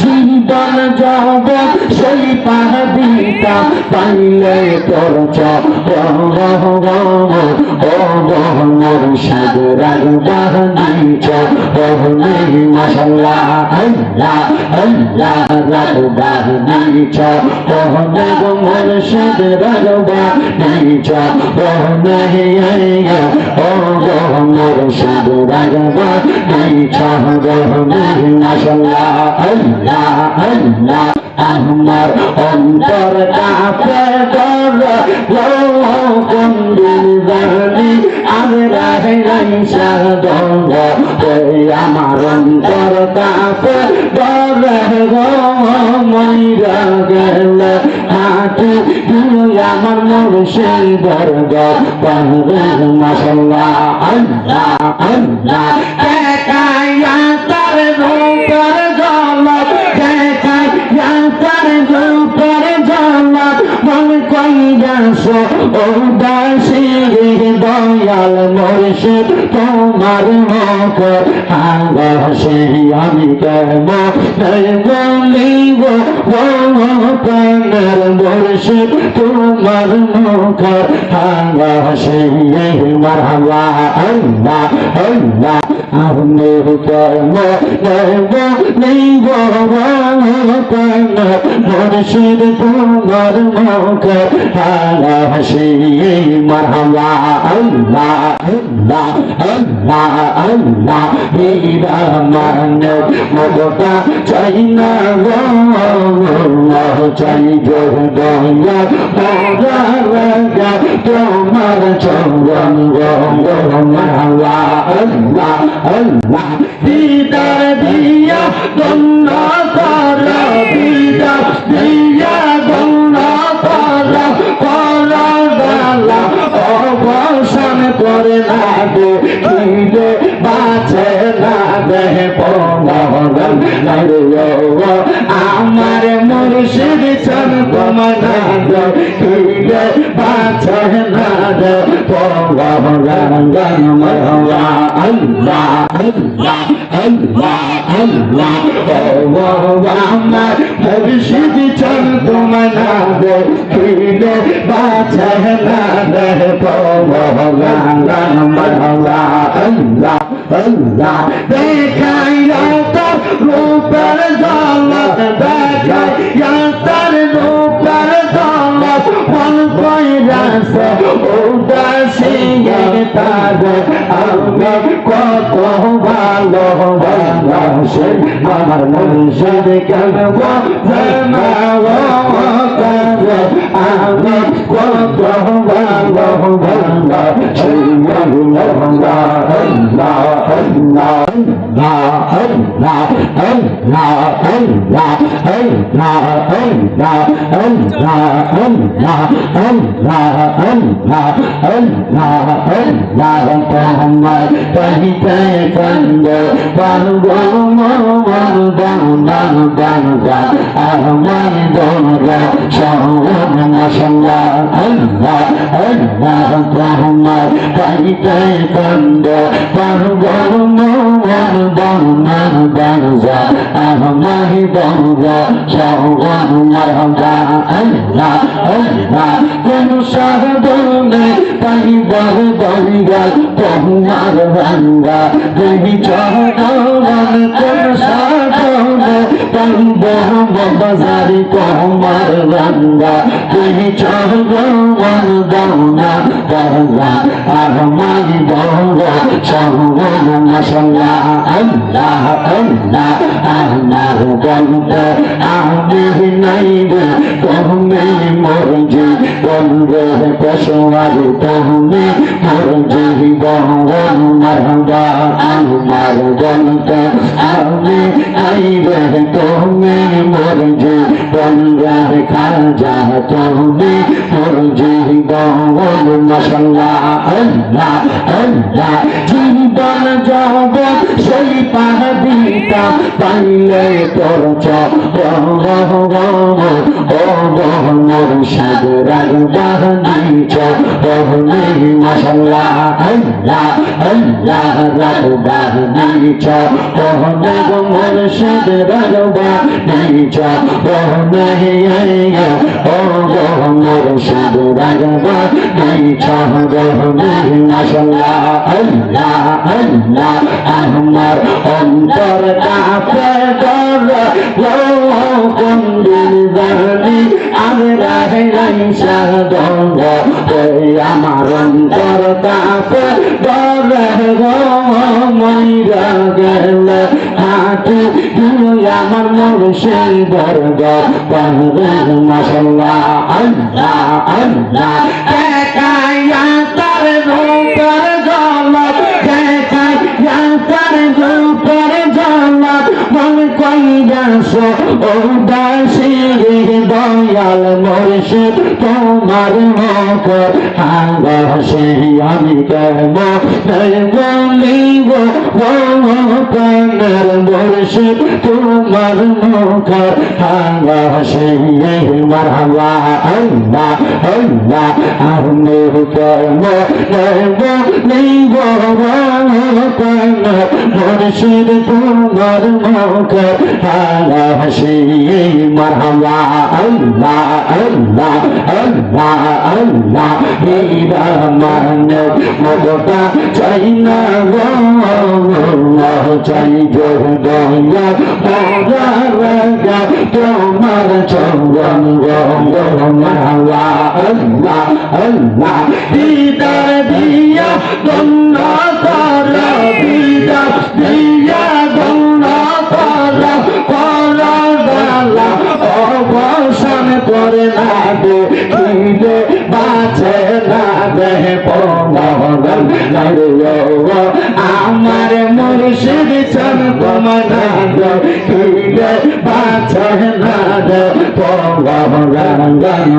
জীবন সেই পাহাড়িটা পাইলে তোর মুর্শিদ রাগবাহ নিচ মশাল্লাহ আল্লাহ আল্লাহ রাগবাহ নিচ মুর্শিদ রাগবাহ নিচ মুর্শিদ রাগবাহ নিচ মশাল্লাহ আল্লাহ আল্লাহ আমার অন্তর কাপে কন্দিন জানি আমি রাহে রাইসা দঙ্গ আমার অন্তর কাপে ডরে মইরা গেল হাতে আমার মুর্শিদ দর্গ পাহরে মশাল্লাহ, আল্লাহ আল্লাহ ও দাসী দয়াল মুর্শিদ, তোমার মুখ হাঙ্গসে আমি কেম বলিব। প্রাণের মুর্শিদ, তোমার মুখ হাঙ্গসে মারহাবা। আল্লাহ আল্লাহ আমি কেম বলিব। মুর্শিদ তোমার মুখ হাঙ্গসে মারহাবা, আল্লাহ আল্লাহ আল্লাহ আল্লাহ। হীরা মানব মগটা চাই না গো চাই গো দয়া মোরা তোমার চরণ গো মাওয়া আল্লাহ আল্লাহ। দিদার আমার মুর্শিদ চন কমনা দে কিলে বাঁচে ভালোবাসে আমার মুর্শিদ কেন আমি কত Allah, Allah, Allah, পাইতে কন্দ পারগর মোর বর্ণার বাংজা আহমাহি বঙ্গা সহগর মারহা আল্লাহ আল্লাহ কোন সাহদনে পাইবার বঙ্গা তোমার ভাঙ্গা দেবী চহন কোন সাধনে পাইবার বাজারি তোমার ভাঙ্গা দেবী চহন দৌনা বঙ্গা আহমাই বঙ্গা সহগর মশলা আল্লাহ আল্লাহ আল্লাহ বন্ধ আমি নাইব তুমি মরজি বন্ধ পশুয়ার তুমি মরজি বঙ্গন মরহবা আমার বন্ধ আমি নাইব তুমি মরজি বন্ধা খাজা তুমি মোর জীবন মশাল্লাহ আল্লাহ আল্লাহ জীবন যাব সেই পাহাড়িটা পাইলে তোর মোর সাগরার বাহানি মশাল্লাহ আল্লাহ আল্লাহ আমার অন্তর কাপে ডর কোনদিন জানি আমি রাহে রাইসা দঙ্গ আমার অন্তর গো মইরা গেল হাঁটু আমার মোর সেই দর্গ পাহরে মশাল্লাহ, আল্লাহ আল্লাহ কইয়াস ও দাসী দয়াল মুর্শিদ তোমার মুখ হাঙ্গসে আমি কেম বলিব প্রাণের মুর্শিদ তোমার মুখ হাঙ্গসে মারহাবা আল্লাহ আল্লাহ আমি কেম বলিব প্রাণের মুর্শিদ তোমার মুখ হাঙ্গসে মারহাবা আল্লাহ আল্লাহ আল্লাহ আল্লাহ হীরা মান মগটা চাই না গো চাই গো দয়া তোমার চন্দন গো মাওয়া আল্লাহ আল্লাহ দিদার দিয়া কর না দে কিলে বাঁচে না দে পমগন আমার মুর্শিদ চন কমনা বাঁচে না দে পমগন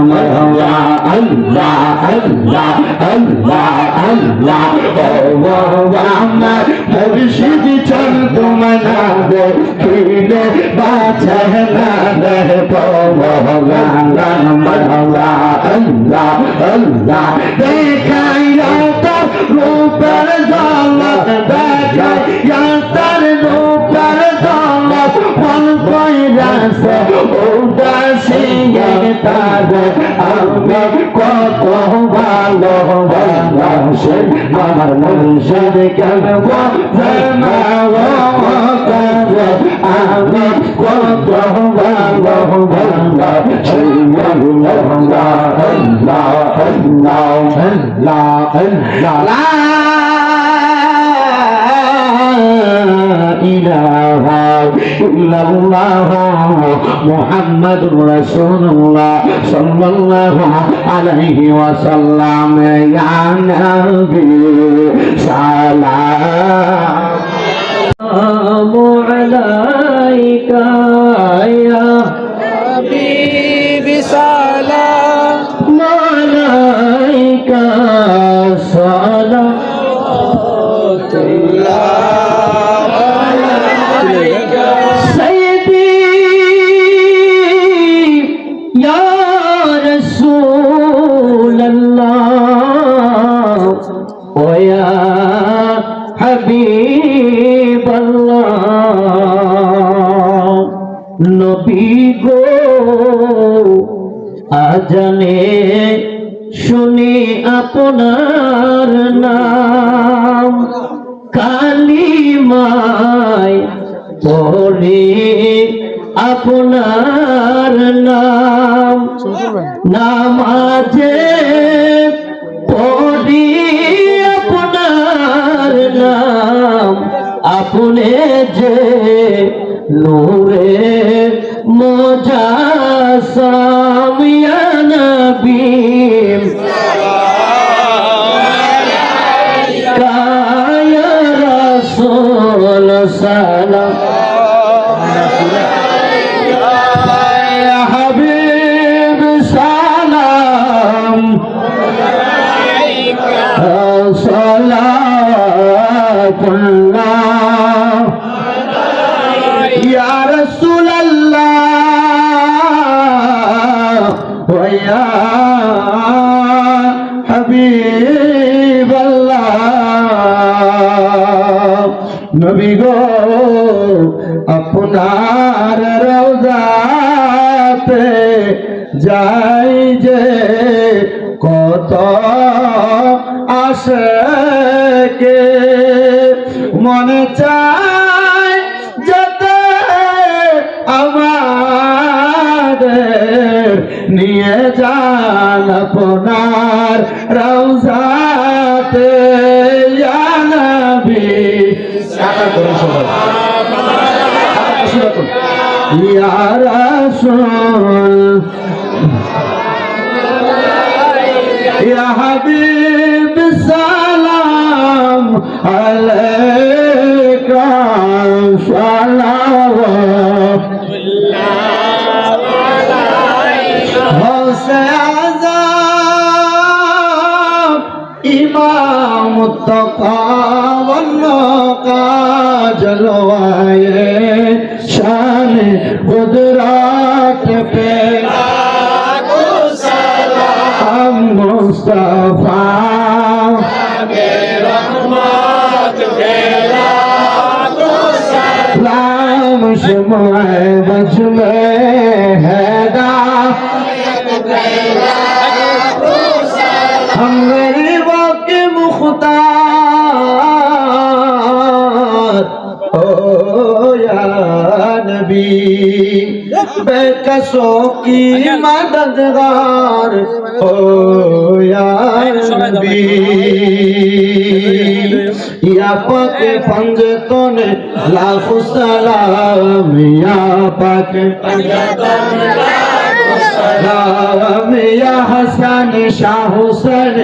মহলা আল্লাহ আল্লাহ আল্লাহ আল্লাহ ও আমার মুর্শিদ চন কমনা দে কিলে বাঁচে না দে পমগন মহলা আল্লাহ আল্লাহ দেখাইয়া তার রূপের জলত দেখাইয়া তার রূপের জলত মন কইরাছে উদাসিয়ে তার আমি কত ভালো ভালোবাসে আমার মুর্শিদ কেন আমি কত ভালো ভালোবাসি আল্লাহ আল্লাহ ইলাহা ইল্লাল্লাহ মুহাম্মাদুর রাসূলুল্লাহ সাল্লাল্লাহু আলাইহি ওয়াসাল্লাম ইয়া নবী সালাম عليك يا حبيبي سلام عليك صلاة الله নবী গো আজানে শুনি আপনার নাম। কালিমায় পড়ে আপনার নাম। নামাজে পড়ি আপনার নাম। আপনি যে নূরে নবী গো, আপনার রওজাতে যাই যে কত আসে কে? মনে চায় যেতে আমাদের নিয়ে যান আপনার রওজাতে রাসুল ইয়া হাবিব সালাম আলাইকা সালাওয়াত। ইমাম তকা জলওয়ায়ে قدرات پہ ہم مصطفیٰ رحمت سلام شمع مجمع ہے ہم نے बेकसों की मददगार हो यार भी या पाक पंजतों ने लाखों सलाम या पाक पंजतों ने लाखों सलाम या हसन शाह हुसैन।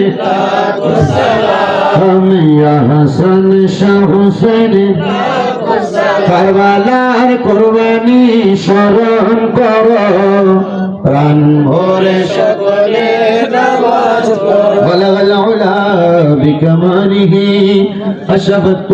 सलाम হামিয়া হাসান শাহ হুসেন। কারবালার কোরবানি স্মরণ কর। প্রাণ ভরে সকলে বলা বলা বিকমানিহি, আশাবত